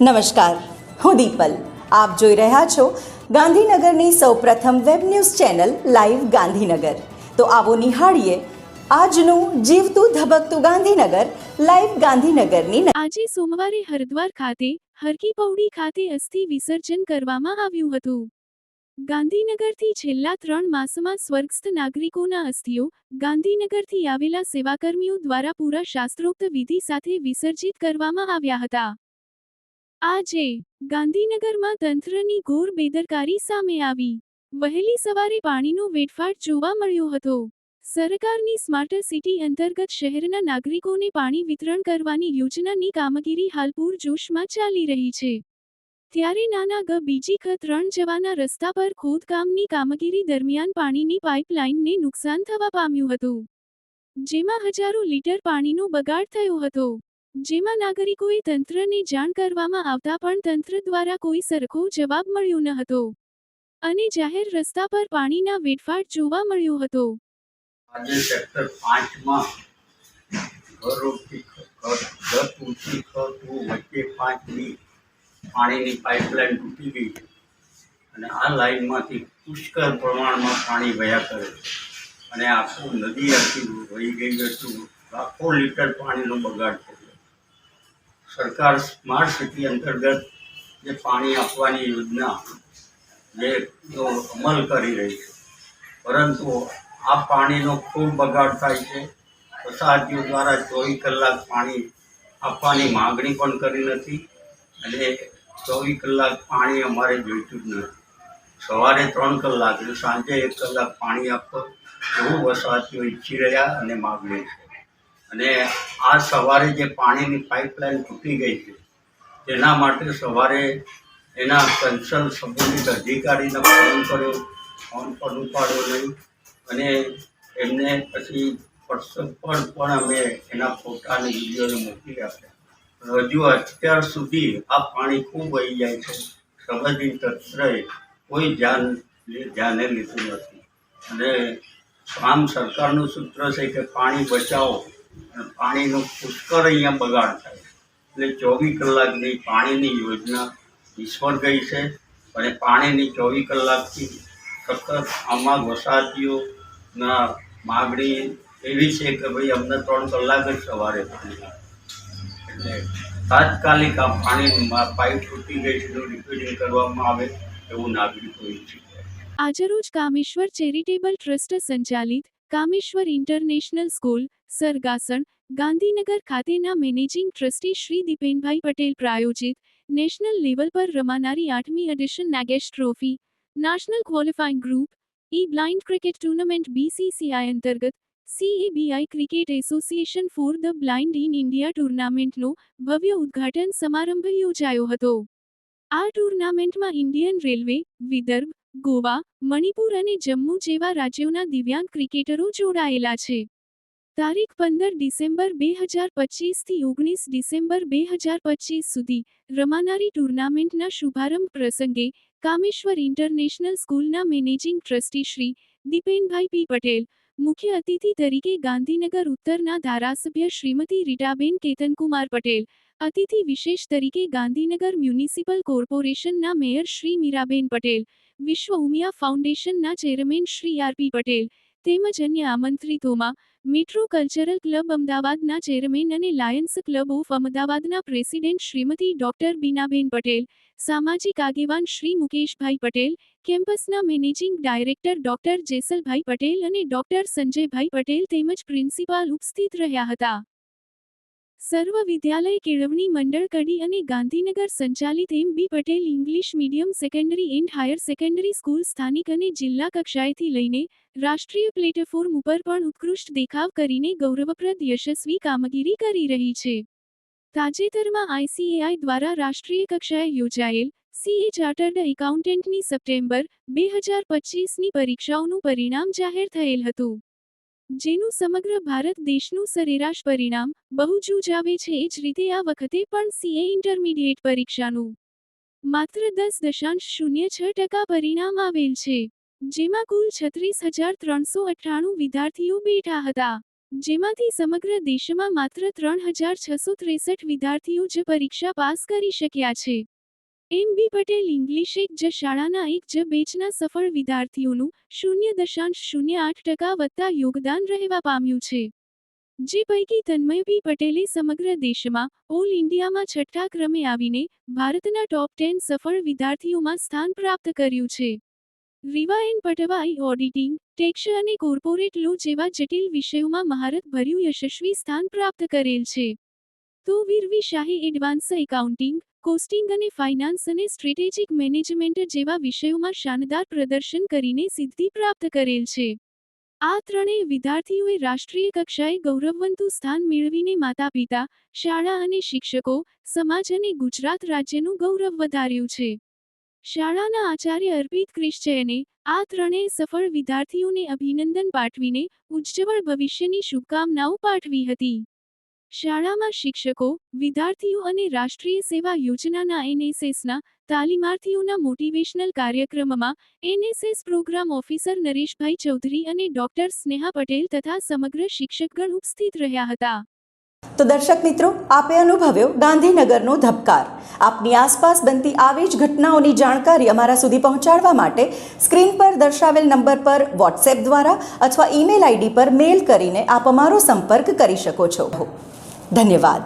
નમસ્કાર. હું દીપલ. આપ જોઈ રહ્યા છો ગાંધીનગરની સૌપ્રથમ web news channel live Gandhinagar. તો આવો નિહાળીએ આજનું જીવતું ધબકતું ગાંધીનગર, લાઈવ ગાંધીનગરની આજે સોમવારે હરદ્વાર ખાતે હરકી પૌડી ખાતે અસ્થિ વિસર્જન કરવામાં આવ્યું હતું. ગાંધીનગરથી છેલ્લા ત્રણ માસમાં સ્વર્ગસ્થ નાગરિકોના અસ્થિઓ ગાંધીનગરથી આવેલા સેવાકર્મીઓ દ્વારા પૂરા શાસ્ત્રોક્ત વિધિ સાથે વિસર્જિત કરવામાં આવ્યા હતા. આજે ગાંધીનગરમાં તંત્રની ઘોર બેદરકારી સામે આવી. વહેલી સવારે પાણીનો વેડફાટ જોવા મળ્યો હતો. સરકારની સ્માર્ટ સિટી અંતર્ગત શહેરના નાગરિકોને પાણી વિતરણ કરવાની યોજનાની કામગીરી હાલ પૂરજોશમાં ચાલી રહી છે. ત્યારે નાના ગ બીજી ખ ત્રણ જવાના રસ્તા પર ખોદકામની કામગીરી દરમિયાન પાણીની પાઇપલાઇનને નુકસાન થવા પામ્યું હતું. જેમાં હજારો લીટર પાણીનો બગાડ થયો હતો. જેમાં નાગરિકોએ તંત્રને જાણ કરવામાં આવતા પણ તંત્ર દ્વારા કોઈ સરખો જવાબ મળ્યો ન હતો. અને જાહેર રસ્તા પર પાણીના વેડફાટ જોવા મળ્યો હતો. આજે સેક્ટર પાંચમાં ઘરોથી દસ ઊંચી ખતું વચ્ચે પાંચની પાણીની પાઇપલાઇન તૂટી ગઈ અને આ લાઇનમાંથી પુષ્કળ પ્રમાણમાં પાણી વયા કરે અને આખું નદી આખી વહી ગઈ હતું લાખો લીટર પાણીનો બગાડ સરકાર સ્માર્ટ સિટી અંતર્ગત જે પાણી આપવાની યોજના જે અમલ કરી રહી છે. પરંતુ આ પાણીનો ખૂબ બગાડ થાય છે. વસાહતીઓ દ્વારા ચોવીસ કલાક પાણી આપવાની માગણી પણ કરી નથી અને ચોવીસ કલાક પાણી અમારે જોઈતું જ નથી. સવારે ત્રણ કલાક અને સાંજે એક કલાક પાણી આપો એવું વસાહતીઓ ઈચ્છી રહ્યા અને માગણી છે. અને આ સવારે જે પાણીની પાઇપલાઇન તૂટી ગઈ છે, તેના માટે સવારે એના કન્સર્ન સંબંધિત અધિકારીને ફોન કર્યો, ફોન પણ ઉપાડ્યો નહીં. અને એમને પછી વોટ્સઅપ પર પણ અમે એના ફોટા અને વિડીયોને મોકલી આપ્યા. હજુ અત્યાર સુધી આ પાણી ખૂબ વહી જાય છે. સંબંધિત તંત્રએ કોઈ ધ્યાન ધ્યાને લીધું નથી. અને આમ સરકારનું સૂત્ર છે કે પાણી બચાવો. પાણીનો પુષ્કળ અહીંયા બગાડ થાય. એટલે ચોવીસ કલાકની પાણીની યોજના નિષ્ફળ ગઈ છે અને પાણીની ચોવીસ કલાકથી સતત આમાં વસાહતીઓના માગણી એવી છે કે ભાઈ અમને ત્રણ કલાક જ સવારે પાણી એટલે તાત્કાલિક આ પાણીમાં પાઇપ તૂટી ગઈ છે તો રિપેરિંગ કરવામાં આવે એવું નાગરિકો ઈચ્છે આજરોજ કામેશ્વર ચેરિટેબલ ટ્રસ્ટ સંચાલિત કામેશ્વર ઇન્ટરનેશનલ સ્કૂલ સરગાસણ, ગાંધીનગર ખાતેના મેનેજિંગ ટ્રસ્ટી શ્રી દીપેનભાઈ પટેલ પ્રાયોજિત નેશનલ લેવલ પર રમાનારી આઠમી edition Nagesh trophy, national qualifying group, E blind cricket tournament BCCI અંતર્ગત CABI cricket association for the blind in India ટુર્નામેન્ટનો ભવ્ય ઉદ્ઘાટન સમારંભ યોજાયો હતો. આ ટુર્નામેન્ટમાં ઇન્ડિયન રેલવે, વિદર્ભ, ગોવા, મણિપુર અને જમ્મુ જેવા રાજ્યોના દિવ્યાંગ ક્રિકેટરો જોડાયેલા છે. તારીખ પંદર ડિસેમ્બર બે હજાર પચીસથી ઓગણીસ ડિસેમ્બર બે હજાર પચીસ સુધી રમાનારી ટુર્નામેન્ટના શુભારંભ પ્રસંગે કામેશ્વર ઇન્ટરનેશનલ સ્કૂલના managing trustee Shri Dipenbhai P Patel, મુખ્ય અતિથિ તરીકે ગાંધીનગર ઉત્તરના ધારાસભ્ય શ્રીમતી રીટાબેન કેતનકુમાર પટેલ, અતિથિ વિશેષ તરીકે ગાંધીનગર મ્યુનિસિપલ કોર્પોરેશનના મેયર શ્રી મીરાબેન પટેલ, વિશ્વ ઉમિયા ફાઉન્ડેશનના ચેરમેન શ્રી આરપી પટેલ તેમજ અન્ય આમંત્રિતોમાં મેટ્રો કલ્ચરલ ક્લબ અમદાવાદના ચેરમેન અને લાયન્સ ક્લબ ઓફ અમદાવાદના પ્રેસિડેન્ટ શ્રીમતી ડોક્ટર બીનાબેન પટેલ, સામાજિક આગેવાન Shri Mukeshbhai Patel, કેમ્પસના managing director doctor Jesalbhai Patel અને ડોક્ટર સંજયભાઈ પટેલ તેમજ પ્રિન્સિપાલ ઉપસ્થિત રહ્યા હતા. સર્વ વિદ્યાલય કેળવણી મંડળ કડી અને ગાંધીનગર સંચાલિત M B Patel English medium secondary and higher secondary school સ્થાનિક અને જિલ્લા કક્ષાએથી લઈને રાષ્ટ્રીય પ્લેટફોર્મ ઉપર પણ ઉત્કૃષ્ટ દેખાવ કરીને ગૌરવપ્રદ યશસ્વી કામગીરી કરી રહી છે. તાજેતરમાં આઈસીએઆઈ દ્વારા રાષ્ટ્રીય કક્ષાએ યોજાયેલ સીએ ચાર્ટર્ડ એકાઉન્ટન્ટની સપ્ટેમ્બર બે હજાર પચીસની પરીક્ષાઓનું પરિણામ જાહેર થયેલ હતું. જેનું સમગ્ર ભારત દેશનું સરેરાશ પરિણામ બહુ જૂજ આવે છે એ જ રીતે આ વખતે પણ સીએ ઇન્ટરમીડિયેટ પરીક્ષાનું માત્ર દસ દશાંશ શૂન્ય છ ટકા પરિણામ આવેલ છે, જેમાં કુલ છત્રીસ હજાર ત્રણસો અઠ્ઠાણું વિદ્યાર્થીઓ બેઠા હતા, જેમાંથી સમગ્ર દેશમાં માત્ર ત્રણ હજાર છસો ત્રેસઠ વિદ્યાર્થીઓ જ પરીક્ષા પાસ કરી શક્યા છે. એમ બી પટેલ ઇંગ્લિશ એક જ શાળાના એક જ બેચના સફળ વિદ્યાર્થીઓનું શૂન્ય દશાંશ શૂન્ય આઠ ટકા વત્તા યોગદાન રહેવા પામ્યું છે. જે પૈકી તન્મય બી પટેલે સમગ્ર દેશમાં ઓલ ઇન્ડિયામાં છઠ્ઠા ક્રમે આવીને ભારતના ટોપ ટેન સફળ વિદ્યાર્થીઓમાં સ્થાન પ્રાપ્ત કર્યું છે. Riva N Patwai auditing, tax અને કોર્પોરેટ લો જેવા જટિલ વિષયોમાં મહારતભર્યું યશસ્વી સ્થાન પ્રાપ્ત કરેલ છે. તો વીરવી શાહે એડવાન્સ એકાઉન્ટિંગ, કોસ્ટિંગ અને ફાઇનાન્સ અને સ્ટ્રેટેજિક મેનેજમેન્ટ જેવા વિષયોમાં શાનદાર પ્રદર્શન કરીને સિદ્ધિ પ્રાપ્ત કરેલ છે. આ ત્રણેય વિદ્યાર્થીઓએ રાષ્ટ્રીય કક્ષાએ ગૌરવવંતું સ્થાન મેળવીને માતા પિતા શાળા અને શિક્ષકો, સમાજ અને ગુજરાત રાજ્યનું ગૌરવ વધાર્યું છે. શાળાના આચાર્ય અર્પિત ક્રિશ્ચયને આ ત્રણેય સફળ વિદ્યાર્થીઓને અભિનંદન પાઠવીને ઉજ્જવળ ભવિષ્યની શુભકામનાઓ પાઠવી હતી. શાળામાં શિક્ષકો, વિદ્યાર્થીઓ અને રાષ્ટ્રીય સેવા યોજનાના એનએસએસના, તાલીમાર્થીઓના મોટિવેશનલ કાર્યક્રમમાં NSS program officer Nareshbhai Chaudhari અને ડોક્ટર સ્નેહા પટેલ તથા સમગ્ર શિક્ષકગણ ઉપસ્થિત રહ્યા હતા. તો દર્શક મિત્રો, આપે અનુભવ્યો ગાંધીનગરનો ધબકાર. આપની આસપાસ બનતી આવી જ ઘટનાઓની જાણકારી અમારા સુધી પહોંચાડવા માટે સ્ક્રીન પર દર્શાવેલ નંબર પર વોટ્સએપ દ્વારા અથવા ઈમેલ આઈડી પર મેલ કરીને આપ અમારો સંપર્ક કરી શકો છો. ધન્યવાદ